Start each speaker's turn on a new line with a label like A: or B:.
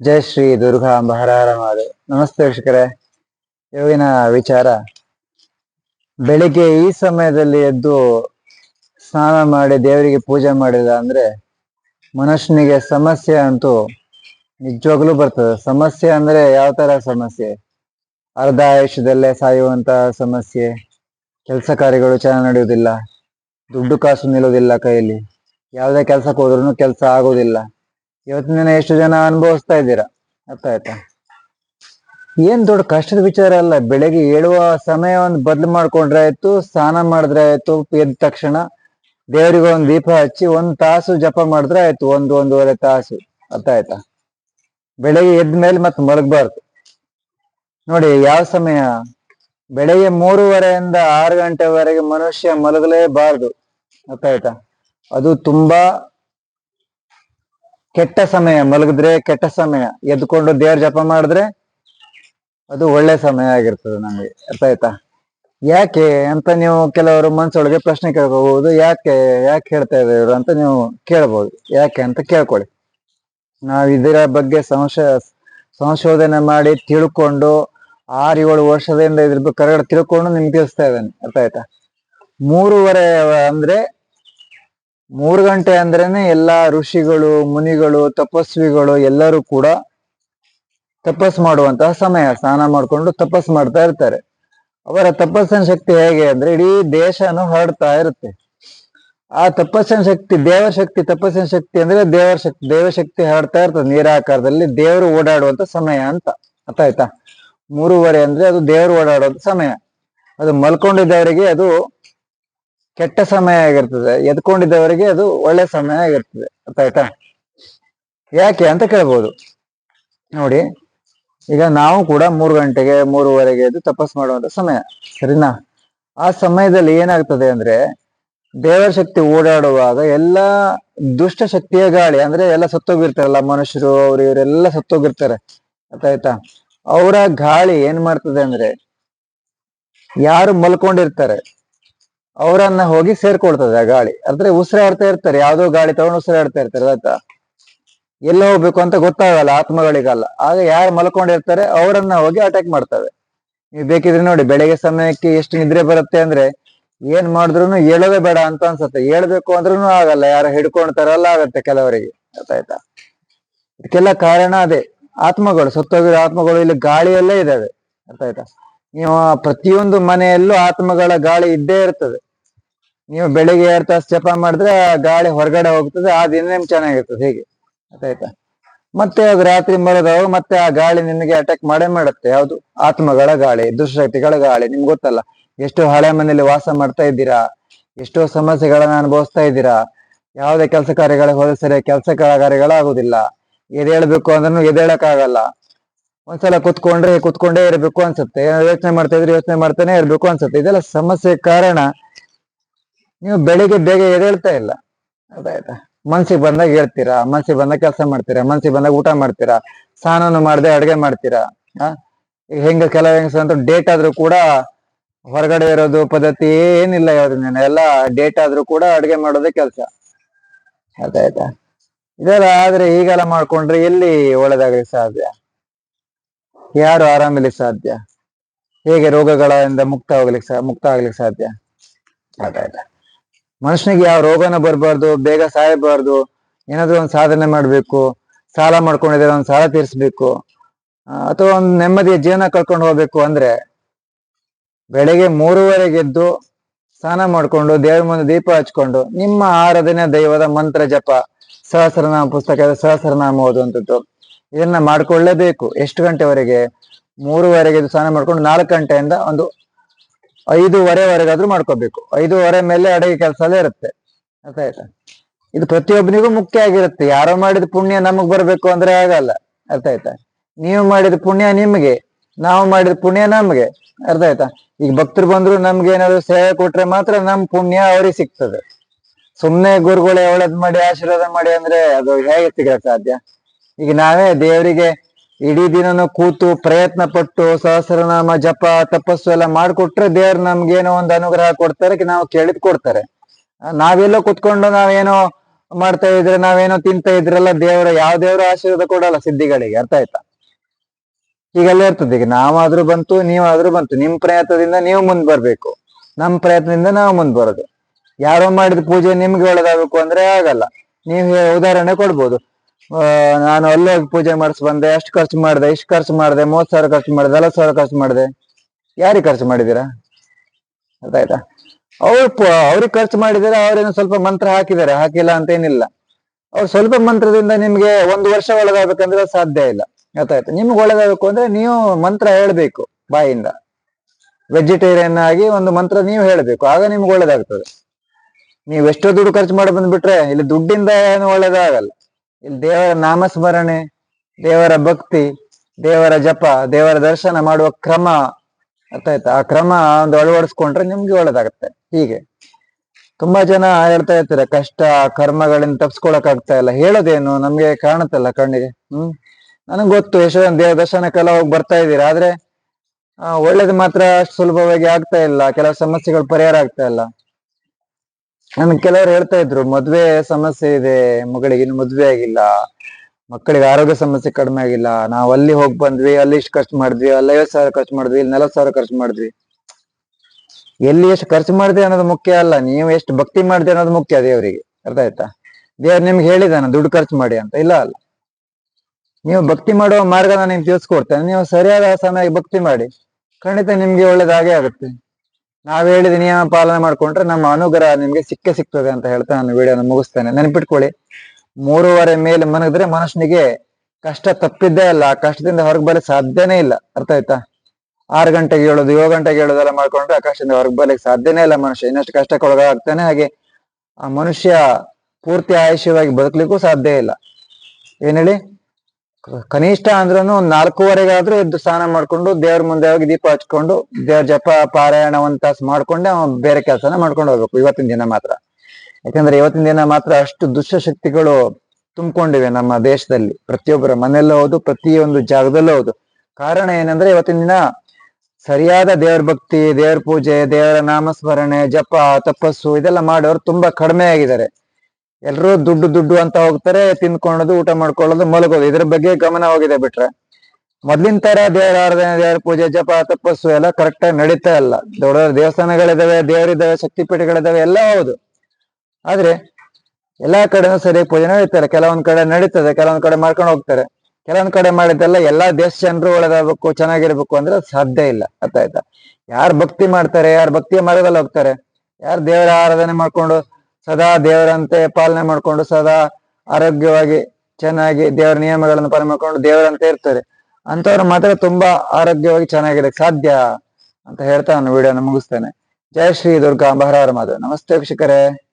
A: ಜೈ ಶ್ರೀ ದುರ್ಗಾ ಹರ ಮಾದೆ ನಮಸ್ತೆ ವೀಕ್ಷಕರೇ. ಇವಾಗಿನ ವಿಚಾರ, ಬೆಳಿಗ್ಗೆ ಈ ಸಮಯದಲ್ಲಿ ಎದ್ದು ಸ್ನಾನ ಮಾಡಿ ದೇವರಿಗೆ ಪೂಜೆ ಮಾಡಿದ ಅಂದ್ರೆ ಮನುಷ್ಯನಿಗೆ ಸಮಸ್ಯೆ ಅಂತೂ ನಿಜವಾಗ್ಲೂ ಬರ್ತದೆ. ಸಮಸ್ಯೆ ಅಂದ್ರೆ ಯಾವ ತರ ಸಮಸ್ಯೆ? ಅರ್ಧ ಆಯುಷ್ಯದಲ್ಲೇ ಸಾಯುವಂತಹ ಸಮಸ್ಯೆ, ಕೆಲಸ ಕಾರ್ಯಗಳು ಚೆನ್ನಾಗಿ ನಡೆಯುವುದಿಲ್ಲ, ದುಡ್ಡು ಕಾಸು ನಿಲ್ಲೋದಿಲ್ಲ ಕೈಯಲ್ಲಿ, ಯಾವುದೇ ಕೆಲಸಕ್ಕೆ ಹೋದ್ರೂ ಕೆಲಸ ಆಗೋದಿಲ್ಲ ಇವತ್ತಿನ ದಿನ ಎಷ್ಟು ಜನ ಅನುಭವಿಸ್ತಾ ಇದ್ದೀರಾ? ಅರ್ಥ ಆಯ್ತಾ ಏನ್ ದೊಡ್ಡ ಕಷ್ಟದ ವಿಚಾರ ಅಲ್ಲ, ಬೆಳಗ್ಗೆ ಏಳುವ ಸಮಯ ಒಂದು ಬದ್ಲು ಮಾಡ್ಕೊಂಡ್ರೆ ಆಯ್ತು, ಸ್ನಾನ ಮಾಡಿದ್ರೆ ಆಯ್ತು, ಎದ್ದ ತಕ್ಷಣ ದೇವರಿಗೆ ಒಂದು ದೀಪ ಹಚ್ಚಿ ಒಂದ್ ತಾಸು ಜಪ ಮಾಡಿದ್ರೆ ಆಯ್ತು, ಒಂದು ಒಂದೂವರೆ ತಾಸು ಅರ್ಥ ಆಯ್ತಾ ಬೆಳಗ್ಗೆ ಎದ್ದ ಮೇಲೆ ಮತ್ತೆ ಮಲಗಬಾರ್ದು. ನೋಡಿ, ಯಾವ ಸಮಯ? ಬೆಳಗ್ಗೆ ಮೂರುವರೆಯಿಂದ ಆರು ಗಂಟೆವರೆಗೆ ಮನುಷ್ಯ ಮಲಗಲೇಬಾರ್ದು ಅರ್ಥ ಆಯ್ತಾ ಅದು ತುಂಬಾ ಕೆಟ್ಟ ಸಮಯ, ಮಲಗಿದ್ರೆ ಕೆಟ್ಟ ಸಮಯ. ಎದ್ಕೊಂಡು ದೇವ್ರ ಜಪ ಮಾಡಿದ್ರೆ ಅದು ಒಳ್ಳೆ ಸಮಯ ಆಗಿರ್ತದೆ ನಮಗೆ. ಅರ್ಥ ಆಯ್ತಾ? ಯಾಕೆ ಅಂತ ನೀವು ಕೆಲವರು ಮನ್ಸೊಳಗೆ ಪ್ರಶ್ನೆ ಕೇಳ್ಕೋಬಹುದು. ಯಾಕೆ ಯಾಕೆ ಹೇಳ್ತಾ ಇವ್ರು ಅಂತ ನೀವು ಕೇಳ್ಬೋದು. ಯಾಕೆ ಅಂತ ಕೇಳ್ಕೊಳ್ಳಿ. ನಾವು ಇದರ ಬಗ್ಗೆ ಸಂಶ ಸಂಶೋಧನೆ ಮಾಡಿ ತಿಳ್ಕೊಂಡು ಆರು ಏಳು ವರ್ಷದಿಂದ ಇದ್ರ ಬಗ್ಗೆ ಕರಗಡೆ ತಿಳ್ಕೊಂಡು ನಿಮ್ಗೆ ತಿಳಿಸ್ತಾ ಇದ್ದೇನೆ. ಅರ್ಥ ಆಯ್ತಾ? ಮೂರುವರೆ ಅಂದ್ರೆ ಮೂರು ಗಂಟೆ ಅಂದ್ರೇನೆ ಎಲ್ಲಾ ಋಷಿಗಳು, ಮುನಿಗಳು, ತಪಸ್ವಿಗಳು ಎಲ್ಲರೂ ಕೂಡ ತಪಸ್ ಮಾಡುವಂತಹ ಸಮಯ. ಸ್ನಾನ ಮಾಡ್ಕೊಂಡು ತಪಸ್ ಮಾಡ್ತಾ ಇರ್ತಾರೆ. ಅವರ ತಪಸ್ಸಿನ ಶಕ್ತಿ ಹೇಗೆ ಅಂದ್ರೆ ಇಡೀ ದೇಶನು ಹರಡ್ತಾ ಇರುತ್ತೆ. ಆ ತಪಸ್ಸಿನ ಶಕ್ತಿ, ದೇವರ ಶಕ್ತಿ, ತಪಸ್ಸಿನ ಶಕ್ತಿ ಅಂದ್ರೆ ದೇವರ ಶಕ್ತಿ, ದೇವ ಶಕ್ತಿ ಹರಡ್ತಾ ಇರ್ತದೆ. ನೀರಾಕಾರದಲ್ಲಿ ದೇವರು ಓಡಾಡುವಂತ ಸಮಯ ಅಂತ. ಅರ್ಥ ಆಯ್ತಾ? ಮೂರುವರೆ ಅಂದ್ರೆ ಅದು ದೇವರು ಓಡಾಡುವಂತ ಸಮಯ. ಅದು ಮಲ್ಕೊಂಡಿದ್ದವರಿಗೆ ಅದು ಕೆಟ್ಟ ಸಮಯ ಆಗಿರ್ತದೆ. ಎದ್ಕೊಂಡಿದ್ದವರಿಗೆ ಅದು ಒಳ್ಳೆ ಸಮಯ ಆಗಿರ್ತದೆ. ಅರ್ಥ ಆಯ್ತಾ ಯಾಕೆ ಅಂತ ಕೇಳ್ಬೋದು. ನೋಡಿ, ಈಗ ನಾವು ಕೂಡ ಮೂರು ಗಂಟೆಗೆ ಮೂರುವರೆಗೆ ಎದ್ದು ತಪಸ್ ಮಾಡುವಂತ ಸಮಯ, ಸರಿನಾ? ಆ ಸಮಯದಲ್ಲಿ ಏನಾಗ್ತದೆ ಅಂದ್ರೆ, ದೇವರ ಶಕ್ತಿ ಓಡಾಡುವಾಗ ಎಲ್ಲ ದುಷ್ಟ ಶಕ್ತಿಯ ಗಾಳಿ, ಅಂದ್ರೆ ಎಲ್ಲ ಸತ್ತೋಗಿರ್ತಾರಲ್ಲ ಮನುಷ್ಯರು, ಅವ್ರು ಇವರೆಲ್ಲ ಸತ್ತೋಗಿರ್ತಾರೆ. ಅರ್ಥ ಆಯ್ತಾ ಅವರ ಗಾಳಿ ಏನ್ ಮಾಡ್ತದೆ ಅಂದ್ರೆ, ಯಾರು ಮಲ್ಕೊಂಡಿರ್ತಾರೆ ಅವರನ್ನ ಹೋಗಿ ಸೇರ್ಕೊಳ್ತದೆ ಆ ಗಾಳಿ. ಅಂದ್ರೆ ಉಸಿರಾಡ್ತಾ ಇರ್ತಾರೆ, ಯಾವ್ದೋ ಗಾಳಿ ತಗೊಂಡು ಉಸಿರಾಡ್ತಾ ಇರ್ತಾರೆ ಆಯ್ತಾ ಎಲ್ಲ ಹೋಗ್ಬೇಕು ಅಂತ ಗೊತ್ತಾಗಲ್ಲ ಆತ್ಮಗಳಿಗಲ್ಲ. ಆಗ ಯಾರು ಮಲ್ಕೊಂಡಿರ್ತಾರೆ, ಅವರನ್ನ ಹೋಗಿ ಅಟ್ಯಾಕ್ ಮಾಡ್ತವೆ. ನೀವು ಬೇಕಿದ್ರೆ ನೋಡಿ, ಬೆಳಗ್ಗೆ ಸಮಯಕ್ಕೆ ಎಷ್ಟು ನಿದ್ರೆ ಬರುತ್ತೆ ಅಂದ್ರೆ, ಏನ್ ಮಾಡಿದ್ರು ಹೇಳೋದೇ ಬೇಡ ಅಂತ ಅನ್ಸುತ್ತೆ. ಹೇಳ್ಬೇಕು ಅಂದ್ರೂ ಆಗಲ್ಲ, ಯಾರು ಹಿಡ್ಕೊಳ್ತಾರಲ್ಲ ಆಗತ್ತೆ ಕೆಲವರಿಗೆ. ಗೊತ್ತಾಯ್ತಾ? ಇದಕ್ಕೆಲ್ಲ ಕಾರಣ ಅದೇ, ಆತ್ಮಗಳು. ಸತ್ತೋಗಿರೋ ಆತ್ಮಗಳು ಇಲ್ಲಿ ಗಾಳಿಯಲ್ಲೇ ಇದಾವೆ ಗೊತ್ತಾಯ್ತಾ? ನೀವು ಪ್ರತಿಯೊಂದು ಮನೆಯಲ್ಲೂ ಆತ್ಮಗಳ ಗಾಳಿ ಇದ್ದೇ ಇರ್ತದೆ. ನೀವು ಬೆಳಿಗ್ಗೆ ಎರಡು ತಾಸು ಜಪ ಮಾಡಿದ್ರೆ ಗಾಳಿ ಹೊರಗಡೆ ಹೋಗ್ತದೆ, ಆ ದಿನ ಚೆನ್ನಾಗಿರ್ತದೆ, ಹೇಗೆ. ಆಯ್ತಾ ಮತ್ತೆ ಅದು ರಾತ್ರಿ ಮರದ ಮತ್ತೆ ಆ ಗಾಳಿ ನಿಮಗೆ ಅಟ್ಯಾಕ್ ಮಾಡೇ ಮಾಡುತ್ತೆ. ಯಾವುದು? ಆತ್ಮಗಳ ಗಾಳಿ, ದುಷ್ಟಶಕ್ತಿಗಳ ಗಾಳಿ, ನಿಮ್ಗೆ ಗೊತ್ತಲ್ಲ. ಎಷ್ಟೋ ಹಳೆ ಮನೆಯಲ್ಲಿ ವಾಸ ಮಾಡ್ತಾ ಇದ್ದೀರಾ? ಎಷ್ಟೋ ಸಮಸ್ಯೆಗಳನ್ನ ಅನುಭವಿಸ್ತಾ ಇದ್ದೀರಾ? ಯಾವುದೇ ಕೆಲಸ ಕಾರ್ಯಗಳಿಗೆ ಹೋದ ಸರಿ ಕೆಲಸ ಕಾರ್ಯಗಳಾಗುದಿಲ್ಲ ಎದೇಳ್ಬೇಕು ಅಂದ್ರೂ ಎದೇಳಕ್ಕಾಗಲ್ಲ ಒಂದ್ಸಲ ಕುತ್ಕೊಂಡ್ರೆ ಕುತ್ಕೊಂಡೇ ಇರಬೇಕು ಅನ್ಸುತ್ತೆ. ಯೋಚನೆ ಮಾಡ್ತಾ ಇದ್ರೆ ಯೋಚನೆ ಮಾಡ್ತಾನೆ ಇರ್ಬೇಕು ಅನ್ಸುತ್ತೆ. ಇದೆಲ್ಲ ಸಮಸ್ಯೆ ಕಾರಣ ನೀವು ಬೆಳಿಗ್ಗೆ ಬೇಗ ಎದ್ದೇಳ್ತಾ ಇಲ್ಲ. ಅದಾಯ್ತಾ? ಮನ್ಸಿಗೆ ಬಂದಾಗ ಹೇಳ್ತೀರಾ? ಮನ್ಸಿಗೆ ಬಂದಾಗ ಕೆಲಸ ಮಾಡ್ತೀರಾ? ಮನ್ಸಿಗೆ ಬಂದಾಗ ಊಟ ಮಾಡ್ತೀರಾ? ಸ್ನಾನನು ಮಾಡದೆ ಅಡ್ಗೆ ಮಾಡ್ತೀರಾ? ಆ? ಈಗ ಹೆಂಗ ಕೆಲವು ಹೆಂಗಸ ಅಂತ ಡೇಟ್ ಆದ್ರೂ ಕೂಡ ಹೊರಗಡೆ ಇರೋದು, ಪದ್ಧತಿ ಏನಿಲ್ಲ ಯಾವ್ದು ಎಲ್ಲ ಡೇಟ್ ಆದ್ರೂ ಕೂಡ ಅಡ್ಗೆ ಮಾಡೋದೇ ಕೆಲಸ. ಅದಾಯ್ತಾ? ಇದೆಲ್ಲ ಆದ್ರೆ ಈಗೆಲ್ಲ ಮಾಡ್ಕೊಂಡ್ರೆ ಎಲ್ಲಿ ಒಳ್ಳೇದಾಗ್ಲಿ ಸಾಧ್ಯ? ಯಾರು ಆರಾಮಿಲಿ ಸಾಧ್ಯ? ಹೇಗೆ ರೋಗಗಳಿಂದ ಮುಕ್ತ ಹೋಗ್ಲಿಕ್ಕೆ ಸಾ ಮುಕ್ತ ಆಗ್ಲಿಕ್ಕೆ ಸಾಧ್ಯ? ಅದಾಯ್ತಾ? ಮನುಷ್ಯನಿಗೆ ಯಾವ ರೋಗನ ಬರಬಾರ್ದು, ಬೇಗ ಸಾಯಬಾರ್ದು, ಏನಾದ್ರೂ ಒಂದು ಸಾಧನೆ ಮಾಡ್ಬೇಕು, ಸಾಲ ಮಾಡ್ಕೊಂಡಿದ್ರೆ ಒಂದು ಸಾಲ ತೀರಿಸ್ಬೇಕು ಅಥವಾ ಒಂದು ನೆಮ್ಮದಿಯ ಜೀವನ ಕಳ್ಕೊಂಡು ಹೋಗ್ಬೇಕು ಅಂದ್ರೆ ಬೆಳಗ್ಗೆ ಮೂರುವರೆಗೆ ಎದ್ದು ಸ್ನಾನ ಮಾಡ್ಕೊಂಡು ದೇವ್ರ ಮುಂದೆ ದೀಪ ಹಚ್ಕೊಂಡು ನಿಮ್ಮ ಆರಾಧನೆ ದೈವದ ಮಂತ್ರ ಜಪ, ಸಹಸ್ರನಾಮ ಪುಸ್ತಕದ ಸಹಸ್ರನಾಮ ಓದುವಂಥದ್ದು. ಇದನ್ನ ಮಾಡ್ಕೊಳ್ಳೇಬೇಕು. ಎಷ್ಟು ಗಂಟೆವರೆಗೆ? ಮೂರುವರೆಗೆ ಸ್ನಾನ ಮಾಡ್ಕೊಂಡು ನಾಲ್ಕು ಗಂಟೆಯಿಂದ ಒಂದು ಐದೂವರೆವರೆಗಾದ್ರೂ ಮಾಡ್ಕೋಬೇಕು. ಐದೂವರೆ ಮೇಲೆ ಅಡಿಗೆ ಕೆಲಸ ಇರುತ್ತೆ. ಅರ್ಥ ಆಯ್ತಾ ಇದು ಪ್ರತಿಯೊಬ್ಬನಿಗೂ ಮುಖ್ಯ ಆಗಿರುತ್ತೆ. ಯಾರೋ ಮಾಡಿದ ಪುಣ್ಯ ನಮಗ್ ಬರ್ಬೇಕು ಅಂದ್ರೆ ಆಗಲ್ಲ. ಅರ್ಥ ಆಯ್ತಾ? ನೀವು ಮಾಡಿದ ಪುಣ್ಯ ನಿಮ್ಗೆ, ನಾವು ಮಾಡಿದ ಪುಣ್ಯ ನಮ್ಗೆ. ಅರ್ಥ ಆಯ್ತಾ? ಈಗ ಭಕ್ತರು ಬಂದ್ರು ನಮ್ಗೆ ಏನಾದ್ರು ಸೇವೆ ಕೊಟ್ರೆ ಮಾತ್ರ ನಮ್ ಪುಣ್ಯ ಅವ್ರಿಗೆ ಸಿಗ್ತದೆ. ಸುಮ್ನೆ ಗುರುಗಳೇ ಒಳ್ಳೇದ್ ಮಾಡಿ, ಆಶೀರ್ವಾದ ಮಾಡಿ ಅಂದ್ರೆ ಅದು ಹೇಗೆ ಸಿಗಕ್ ಸಾಧ್ಯ? ಈಗ ನಾವೇ ದೇವರಿಗೆ ಇಡೀ ದಿನನು ಕೂತು ಪ್ರಯತ್ನ ಪಟ್ಟು ಸಹಸ್ರನಾಮ ಜಪ, ತಪಸ್ಸು ಎಲ್ಲ ಮಾಡ್ಕೊಟ್ರೆ ದೇವ್ರು ನಮ್ಗೇನೋ ಒಂದು ಅನುಗ್ರಹ ಕೊಡ್ತಾರೆ ನಾವು ಕೇಳಿದ್ ಕೊಡ್ತಾರೆ. ನಾವೆಲ್ಲೋ ಕುತ್ಕೊಂಡು ನಾವೇನೋ ಮಾಡ್ತಾ ಇದ್ರೆ, ನಾವೇನೋ ತಿಂತ ಇದ್ರೆಲ್ಲ ದೇವರ ಯಾವ ದೇವರ ಆಶೀರ್ವಾದ ಕೊಡಲ್ಲ ಸಿದ್ಧಿಗಳಿಗೆ, ಅರ್ಥ ಆಯ್ತಾ? ಹೀಗೆಲ್ಲ ಇರ್ತದೆ, ಈಗ ನಾವಾದ್ರೂ ಬಂತು, ನೀವಾದ್ರೂ ಬಂತು, ನಿಮ್ ಪ್ರಯತ್ನದಿಂದ ನೀವು ಮುಂದ್ ಬರ್ಬೇಕು. ನಮ್ ಪ್ರಯತ್ನದಿಂದ ನಾವು ಮುಂದ್ ಬರೋದು. ಯಾರೋ ಮಾಡಿದ ಪೂಜೆ ನಿಮ್ಗೆ ಒಳ್ಳೇದಾಗಬೇಕು ಅಂದ್ರೆ ಆಗಲ್ಲ. ನೀವು ಉದಾಹರಣೆ ಕೊಡ್ಬೋದು. ನಾನು ಅಲ್ಲೇ ಹೋಗಿ ಪೂಜೆ ಮಾಡಿಸ್ ಬಂದೆ. ಅಷ್ಟು ಖರ್ಚು ಮಾಡಿದೆ, ಇಷ್ಟು ಖರ್ಚು ಮಾಡಿದೆ ಮೂವತ್ ಸಾವಿರ ಖರ್ಚು ಮಾಡಿದೆ, ನಲವತ್ತು ಸಾವಿರ ಖರ್ಚು ಮಾಡಿದೆ. ಯಾರಿಗೆ ಖರ್ಚು ಮಾಡಿದೀರಾ ಅರ್ಥಾಯ್ತಾ ಅವ್ರು ಅವ್ರಿಗೆ ಖರ್ಚು ಮಾಡಿದರೆ ಅವ್ರೇನು ಸ್ವಲ್ಪ ಮಂತ್ರ ಹಾಕಿದ್ದಾರೆ. ಹಾಕಿಲ್ಲ ಅಂತ ಏನಿಲ್ಲ. ಅವ್ರು ಸ್ವಲ್ಪ ಮಂತ್ರದಿಂದ ನಿಮ್ಗೆ ಒಂದು ವರ್ಷ ಒಳಗಾಗಬೇಕಂದ್ರೆ ಸಾಧ್ಯ ಇಲ್ಲ. ಗೊತ್ತಾಯ್ತು ನಿಮ್ಗೆ ಒಳಗಾಗಬೇಕು ಅಂದ್ರೆ ನೀವು ಮಂತ್ರ ಹೇಳ್ಬೇಕು ಬಾಯಿಂದ. ವೆಜಿಟೇರಿಯನ್ ಆಗಿ ಒಂದು ಮಂತ್ರ ನೀವು ಹೇಳ್ಬೇಕು. ಆಗ ನಿಮ್ಗೆ ಒಳ್ಳೇದಾಗ್ತದೆ. ನೀವು ಎಷ್ಟೋ ದುಡ್ಡು ಖರ್ಚು ಮಾಡಿ ಬಂದ್ಬಿಟ್ರೆ, ಇಲ್ಲಿ ದುಡ್ಡಿಂದ ಏನು ಒಳ್ಳೇದಾಗಲ್ಲ. ಇಲ್ಲಿ ದೇವರ ನಾಮಸ್ಮರಣೆ, ದೇವರ ಭಕ್ತಿ, ದೇವರ ಜಪ, ದೇವರ ದರ್ಶನ ಮಾಡುವ ಕ್ರಮ ಅರ್ಥಾಯ್ತಾ ಆ ಕ್ರಮ ಒಂದು ಅಳವಡಿಸ್ಕೊಂಡ್ರೆ ನಿಮ್ಗೆ ಒಳ್ಳೇದಾಗತ್ತೆ. ಹೀಗೆ. ತುಂಬಾ ಜನ ಹೇಳ್ತಾ ಇರ್ತಾರೆ, ಕಷ್ಟ ಕರ್ಮಗಳಿಂದ ತಪ್ಸ್ಕೊಳಕ್ ಆಗ್ತಾ ಇಲ್ಲ. ಹೇಳೋದೇನು? ನಮ್ಗೆ ಕಾಣುತ್ತಲ್ಲ ಕಣ್ಣಿಗೆ. ಹ್ಮ್? ನನಗ್ ಗೊತ್ತು ಎಷ್ಟೋ ದೇವ ದರ್ಶನಕ್ಕೆಲ್ಲ ಹೋಗಿ ಬರ್ತಾ ಇದ್ದೀರಾ? ಆದ್ರೆ ಒಳ್ಳೇದು ಮಾತ್ರ ಅಷ್ಟು ಸುಲಭವಾಗಿ ಆಗ್ತಾ ಇಲ್ಲ. ಕೆಲವು ಸಮಸ್ಯೆಗಳು ಪರಿಹಾರ ಆಗ್ತಾ ಇಲ್ಲ. ನನ್ಗೆ ಕೆಲವರು ಹೇಳ್ತಾ ಇದ್ರು, ಮದ್ವೆ ಸಮಸ್ಯೆ ಇದೆ, ಮಗಳಿಗೆ ಇನ್ನು ಮದ್ವೆ ಆಗಿಲ್ಲ, ಮಕ್ಕಳಿಗೆ ಆರೋಗ್ಯ ಸಮಸ್ಯೆ ಕಡಿಮೆ ಆಗಿಲ್ಲ, ನಾವ್ ಅಲ್ಲಿ ಹೋಗಿ ಬಂದ್ವಿ, ಅಲ್ಲಿ ಇಷ್ಟು ಖರ್ಚು ಮಾಡಿದ್ವಿ, ಅಲ್ಲಿ ಐವತ್ ಸಾವಿರ ಖರ್ಚು ಮಾಡಿದ್ವಿ, ಇಲ್ಲಿ ನಲವತ್ ಸಾವಿರ ಖರ್ಚು ಮಾಡಿದ್ವಿ. ಎಲ್ಲಿ ಎಷ್ಟು ಖರ್ಚು ಮಾಡಿದೆ ಅನ್ನೋದು ಮುಖ್ಯ ಅಲ್ಲ, ನೀವು ಎಷ್ಟು ಭಕ್ತಿ ಮಾಡಿದೆ ಅನ್ನೋದು ಮುಖ್ಯ ದೇವರಿಗೆ, ಅರ್ಥ ಆಯ್ತಾ? ದೇವ್ರು ನಿಮ್ಗೆ ಹೇಳಿದಾನ, ದುಡ್ಡು ಖರ್ಚು ಮಾಡಿ ಅಂತ, ಇಲ್ಲ ಅಲ್ಲ? ನೀವು ಭಕ್ತಿ ಮಾಡುವ ಮಾರ್ಗ ನಾನು ನಿಮ್ಗೆ ತಿಳಿಸ್ಕೊಡ್ತೇನೆ, ನೀವು ಸರಿಯಾದ ಸಮಯ ಭಕ್ತಿ ಮಾಡಿ, ಖಂಡಿತ ನಿಮ್ಗೆ ಒಳ್ಳೇದಾಗೇ ಆಗುತ್ತೆ. ನಾವ್ ಹೇಳಿದ ನಿಯಮ ಪಾಲನೆ ಮಾಡ್ಕೊಂಡ್ರೆ ನಮ್ಮ ಅನುಗ್ರಹ ನಿಮ್ಗೆ ಸಿಕ್ಕೇ ಸಿಗ್ತದೆ ಅಂತ ಹೇಳ್ತಾ ನಾನು ವಿಡಿಯೋನ ಮುಗಿಸ್ತೇನೆ. ನೆನಪಿಟ್ಕೊಳ್ಳಿ, ಮೂರುವರೆ ಮೇಲೆ ಮನಗಿದ್ರೆ ಮನುಷ್ಯನಿಗೆ ಕಷ್ಟ ತಪ್ಪಿದ್ದೇ ಇಲ್ಲ ಕಷ್ಟದಿಂದ ಹೊರಗೆ ಬರಲಿಕ್ಕೆ ಸಾಧ್ಯನೇ ಇಲ್ಲ. ಅರ್ಥ ಆಯ್ತಾ? ಆರು ಗಂಟೆಗೆ ಹೇಳೋದು ಏಳು ಗಂಟೆಗೆ ಹೇಳೋದೆಲ್ಲ ಮಾಡ್ಕೊಂಡ್ರೆ ಆ ಕಷ್ಟದಿಂದ ಹೊರಗೆ ಬರ್ಲಿಕ್ಕೆ ಸಾಧ್ಯನೇ ಇಲ್ಲ ಮನುಷ್ಯ. ಇನ್ನಷ್ಟು ಕಷ್ಟಕ್ಕೆ ಒಳಗಾಗ್ತಾನೆ ಹಾಗೆ ಆ ಮನುಷ್ಯ ಪೂರ್ತಿ ಆಯುಷ್ಯವಾಗಿ ಬದುಕಲಿಕ್ಕೂ ಸಾಧ್ಯ ಇಲ್ಲ. ಏನ್ ಹೇಳಿ? ಕನಿಷ್ಠ ಅಂದ್ರೂ ಒಂದ್ ನಾಲ್ಕೂವರೆಗಾದ್ರೂ ಎದ್ದು ಸ್ನಾನ ಮಾಡ್ಕೊಂಡು ದೇವ್ರ ಮುಂದೆ ಹೋಗಿ ದೀಪ ಹಚ್ಕೊಂಡು ದೇವ್ರ ಜಪ ಪಾರಾಯಣ ಒಂದ್ ತಾಸು ಮಾಡ್ಕೊಂಡೆ ಅವ್ನು ಬೇರೆ ಕೆಲಸನ ಮಾಡ್ಕೊಂಡು ಹೋಗ್ಬೇಕು, ಇವತ್ತಿನ ದಿನ ಮಾತ್ರ. ಯಾಕಂದ್ರೆ ಇವತ್ತಿನ ದಿನ ಮಾತ್ರ ಅಷ್ಟು ದುಷ್ಟಶಕ್ತಿಗಳು ತುಂಬಿಕೊಂಡಿವೆ ನಮ್ಮ ದೇಶದಲ್ಲಿ. ಪ್ರತಿಯೊಬ್ಬರ ಮನೆಯಲ್ಲೂ ಹೌದು, ಪ್ರತಿಯೊಂದು ಜಾಗದಲ್ಲೂ ಹೌದು. ಕಾರಣ ಏನಂದ್ರೆ ಇವತ್ತಿನ ದಿನ ಸರಿಯಾದ ದೇವ್ರ ಭಕ್ತಿ, ದೇವ್ರ ಪೂಜೆ, ದೇವರ ನಾಮಸ್ಮರಣೆ, ಜಪ, ತಪಸ್ಸು ಇದೆಲ್ಲ ಮಾಡೋರು ತುಂಬಾ ಕಡಿಮೆ ಆಗಿದ್ದಾರೆ. ಎಲ್ರೂ ದುಡ್ಡು ದುಡ್ಡು ಅಂತ ಹೋಗ್ತಾರೆ ತಿನ್ಕೊಳ್ಳೋದು ಊಟ ಮಾಡ್ಕೊಳ್ಳೋದು, ಮಲಗೋದು. ಇದ್ರ ಬಗ್ಗೆ ಗಮನ ಹೋಗಿದೆ ಬಿಟ್ರೆ. ಮೊದ್ಲಿನ ತರ ದೇವರ ಆರಾಧನೆ, ದೇವರ ಪೂಜೆ, ಜಪ ತಪಸ್ಸು ಎಲ್ಲ ಕರೆಕ್ಟ್ ಆಗಿ ನಡೀತಾ ಇಲ್ಲ. ದೊಡ್ಡ ದೇವಸ್ಥಾನಗಳಿದಾವೆ ದೇವರಿದ್ದಾವೆ ಶಕ್ತಿಪೀಠಗಳಿದ್ದಾವೆ ಎಲ್ಲ ಹೌದು. ಆದ್ರೆ ಎಲ್ಲಾ ಕಡೆನೂ ಸರಿಯಾಗಿ ಪೂಜೆ ನಡೀತಾರೆ ಕೆಲವೊಂದ್ ಕಡೆ ನಡೀತದೆ, ಕೆಲವೊಂದ್ ಕಡೆ ಮಾಡ್ಕೊಂಡು ಹೋಗ್ತಾರೆ. ಕೆಲವೊಂದ್ ಕಡೆ ಮಾಡಿದ್ದೆಲ್ಲ ಎಲ್ಲಾ ದೇಶ ಜನರು ಒಳ್ಳೇದಾಗಬೇಕು, ಚೆನ್ನಾಗಿರ್ಬೇಕು ಅಂದ್ರೆ ಅದು ಸಾಧ್ಯ ಇಲ್ಲ. ಅರ್ಥ ಆಯ್ತಾ? ಯಾರು ಭಕ್ತಿ ಮಾಡ್ತಾರೆ, ಯಾರು ಭಕ್ತಿಯ ಮಾರ್ಗದಲ್ಲಿ ಹೋಗ್ತಾರೆ, ಯಾರು ದೇವರ ಆರಾಧನೆ ಮಾಡ್ಕೊಂಡು ಸದಾ ದೇವರಂತೆ ಪಾಲನೆ ಮಾಡಿಕೊಂಡು ಸದಾ ಆರೋಗ್ಯವಾಗಿ ಚೆನ್ನಾಗಿ ದೇವರ ನಿಯಮಗಳನ್ನು ಪಾಲನೆ ಮಾಡಿಕೊಂಡು ದೇವರಂತೆ ಇರ್ತಾರೆ. ಅಂತವ್ರು ಮಾತ್ರ ತುಂಬಾ ಆರೋಗ್ಯವಾಗಿ ಚೆನ್ನಾಗಿರಕ್ಕೆ ಸಾಧ್ಯ ಅಂತ ಹೇಳ್ತಾ ನಾನು ವಿಡಿಯೋನ ಮುಗಿಸ್ತೇನೆ. ಜಯ ಶ್ರೀ ದುರ್ಗಾ ಬಹರಾರ ಮಾಧವ. ನಮಸ್ತೆ ವೀಕ್ಷಕರೇ.